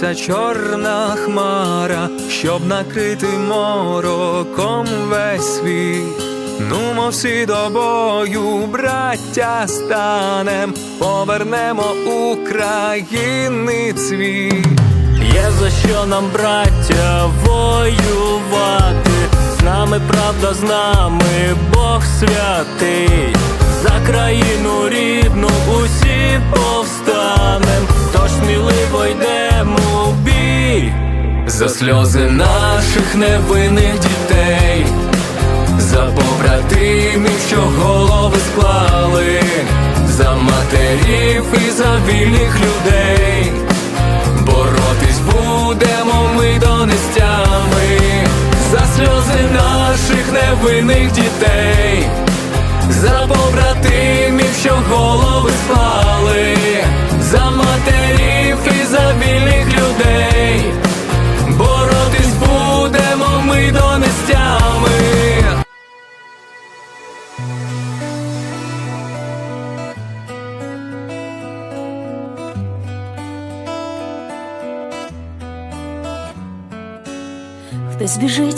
Знову чорна хмара, щоб накрити мороком весь світ. Нумо всі до бою, браття станем, повернемо України цвіт. Є за що нам, браття, воювати. З нами правда, з нами Бог святий. За країну рідну усі повстанем, тож сміливо йдемо в бій. За сльози наших невинних дітей, за побратимів, що голови склали, за матерів і за вільних людей. Боротись будемо ми до нестями за сльози наших невинних дітей, за побратимів, що голови склали,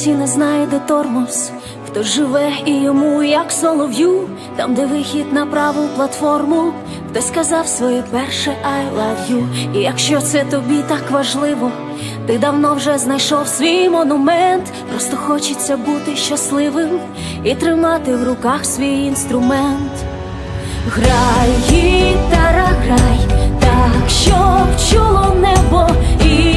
Хтось біжить і не знає, де тормоз, хто живе і йому, як солов'ю, там, де вихід на праву платформу, хтось сказав своє перше I love you І якщо це тобі так важливо, ти давно вже знайшов свій монумент, просто хочеться бути щасливим і тримати в руках свій інструмент. Грай, гітара, грай, так, щоб чуло небо, і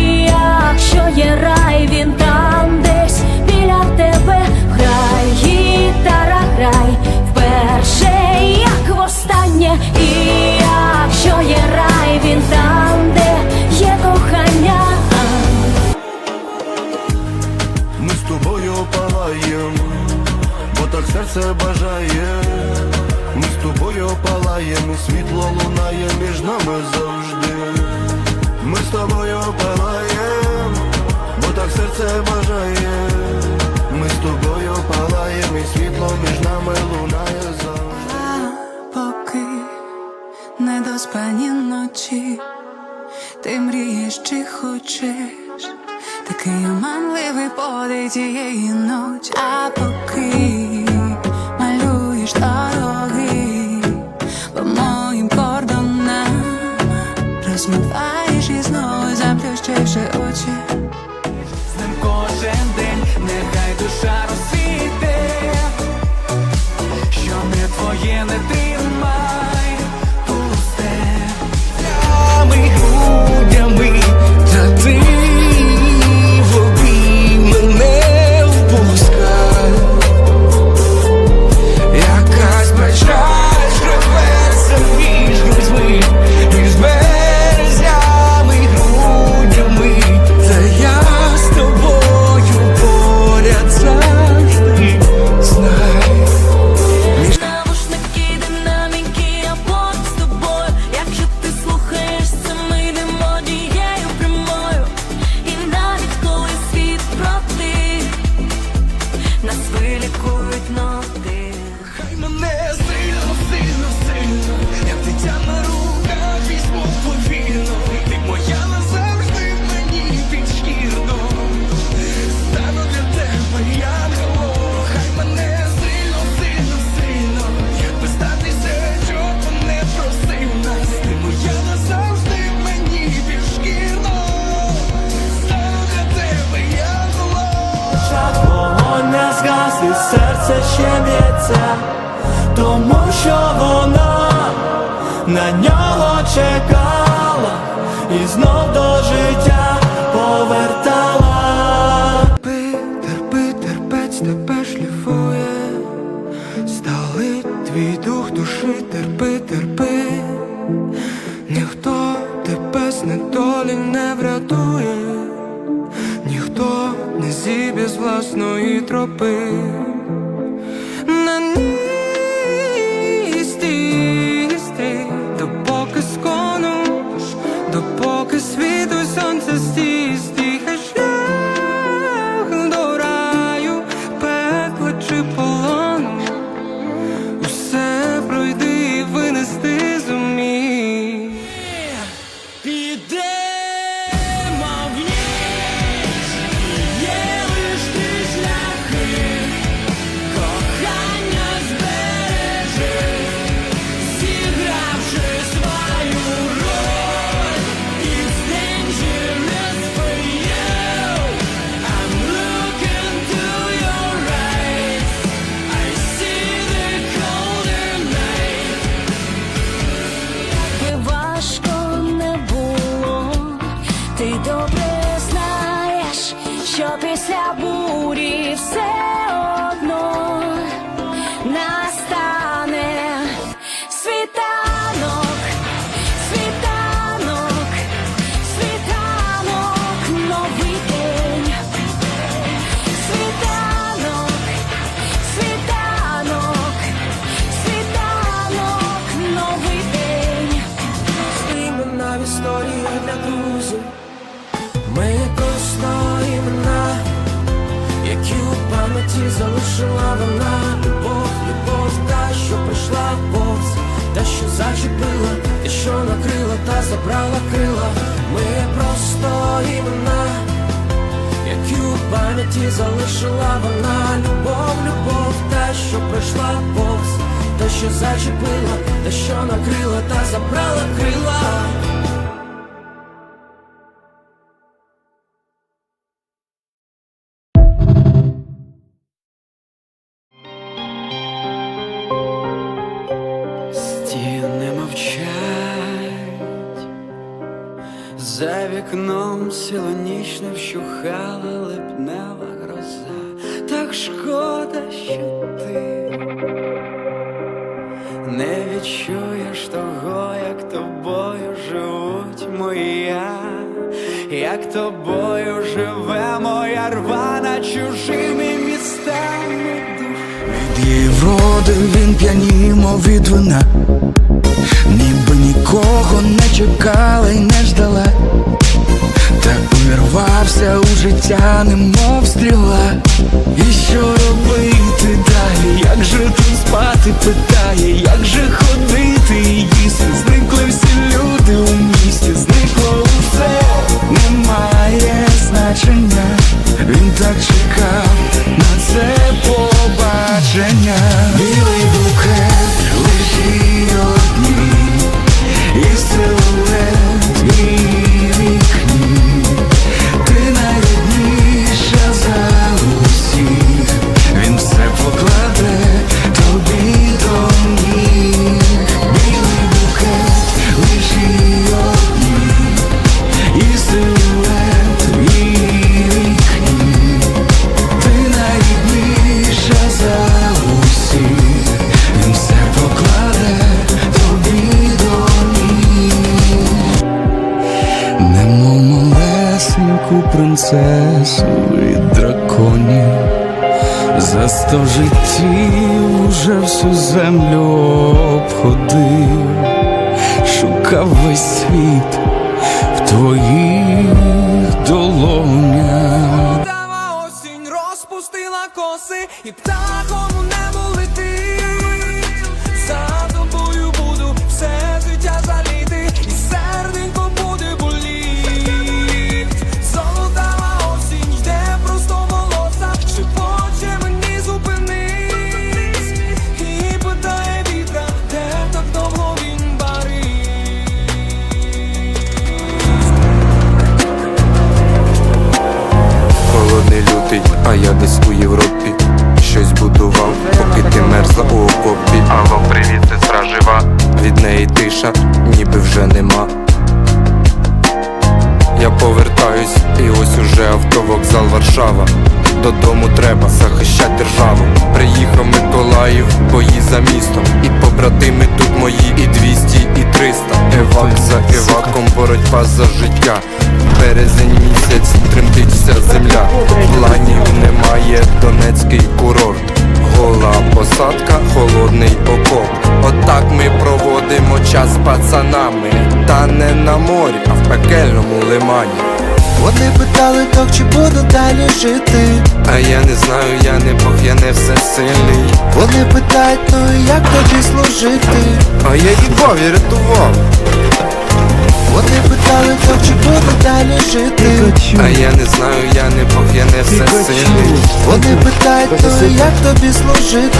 світло лунає між нами завжди. Ми з тобою палаєм, бо так серце бажає. Ми з тобою палаєм, і світло між нами лунає завжди. А поки недоспані ночі, ти мрієш чи хочеш, такий оманливий подих тієї ночі, а поки на нього чекала і знов до життя повертала. Терпи, терпець тебе шліфує, стали твій дух душі, терпи, терпи, ніхто тебе з недолі не врятує ніхто не зіб'є з власної тропи. Що після бурі все у залишила вона. Любов, любов, та, що прийшла повз, та, що зачепила, та, що накрила та забрала крила. Ми просто імена, які у пам'яті залишила вона. Любов, любов, та, що прийшла повз, та, що зачепила, та, що накрила та забрала крила. За вікном сіла ніч вщухала липнева гроза. Так шкода, що ти не відчуєш того, як тобою живуть моя, як тобою живе моя рвана чужими містами душа. Від її вроди він п'янів, мов від вина, ніби нікого не чекала й не ждала, так увірвався у життя, немов стріла. І що робити далі? Як же тут спати? Питає, як же ходити і їсти? Зникли всі люди у місті, зникло усе, немає значення. Він так чекав принцесу і драконів, за сто життів уже всю землю обходив, шукав весь світ в твоїх долонях. Дава осінь розпустила коси і птахом Від неї тиша, ніби вже нема. Я повертаюсь, і ось уже автовокзал Варшава. Додому треба захищати державу. Приїхав Миколаїв, бої за містом. І побратими тут мої, і 200, і 300 Евак за еваком, боротьба за життя. Березень місяць, тремтить вся земля. Планів немає, Донецький курорт Гола посадка, холодний окоп Отак ми проводимо час з пацанами Та не на морі, а в пекельному лимані Вони питали так, чи буду далі жити. А я не знаю, я не Бог, я не всесильний Вони питають, ну і як тобі служити? А я і Бові рятував Вони питали, так, чи буду далі жити. А я не знаю, я не Я Вони питають, то як тобі служити?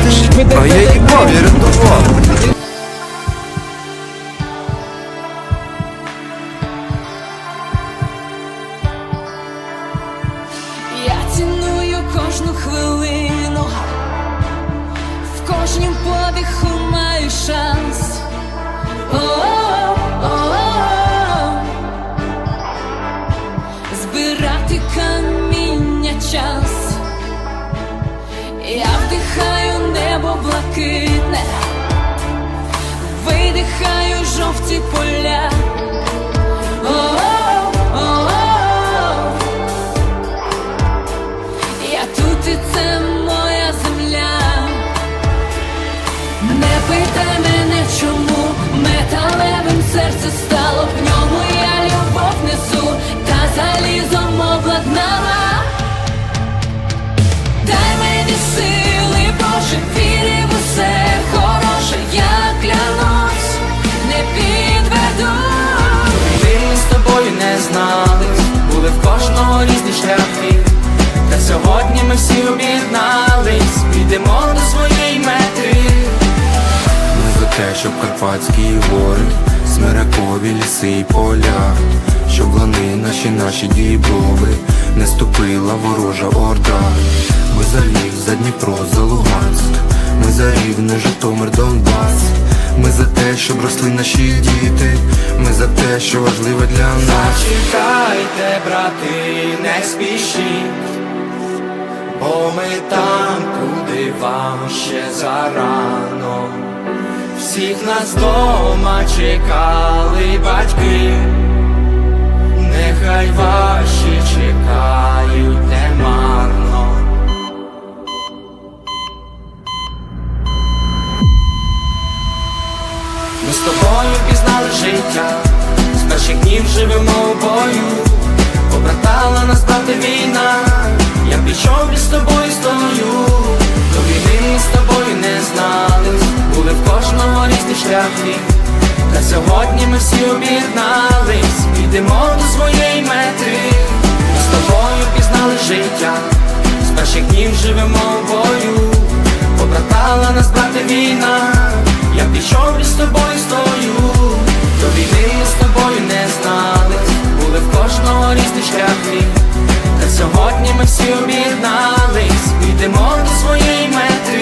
А я Бові рятував хороше, вірив усе хороше, я клянусь, не підведу. Ми з тобою не знались, були в кожного різні шляхи. Та сьогодні ми всі об'єднались, підемо до своєї мети. Ми за те, щоб карпатські гори, смиракові ліси і поля, щоб вони наші, наші діброви не ступила ворожа орда. Ми за Львів, за Дніпро, за Луганськ, ми за Рівне, Житомир, Донбас. Ми за те, щоб росли наші діти, ми за те, що важливе для нас. Чекайте, брати, не спішіть, бо ми там, куди вам ще зарано. Всіх нас дома чекали батьки, нехай ваші чекають немарно. Побратала війна, я пішов і з тобою стою, до війни ми з тобою не знали, були в кожного різні шляхи, та сьогодні ми всі об'єднались, йдемо до своєї мети, ми з тобою пізнали життя, з перших днів живемо у бою, побратала нас брати війна. Я пішов і тобою стою, до війни ми з тобою не знали, були в кожного різні шляхи, Сьогодні ми всі об'єднались, йдемо до своєї мети.